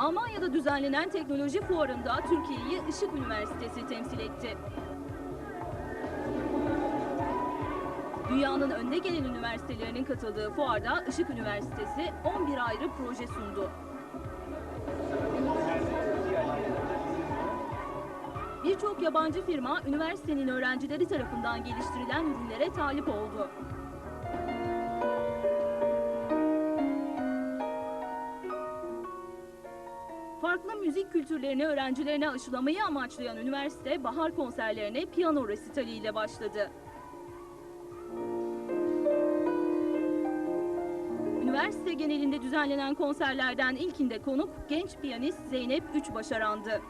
Almanya'da düzenlenen teknoloji fuarında Türkiye'yi Işık Üniversitesi temsil etti. Dünyanın önde gelen üniversitelerinin katıldığı fuarda Işık Üniversitesi 11 ayrı proje sundu. Birçok yabancı firma üniversitenin öğrencileri tarafından geliştirilen ürünlere talip oldu. Farklı müzik kültürlerini öğrencilerine aşılamayı amaçlayan üniversite bahar konserlerine piyano resitali başladı. Üniversite genelinde düzenlenen konserlerden ilkinde konuk genç piyanist Zeynep Üçbaşaran'dı.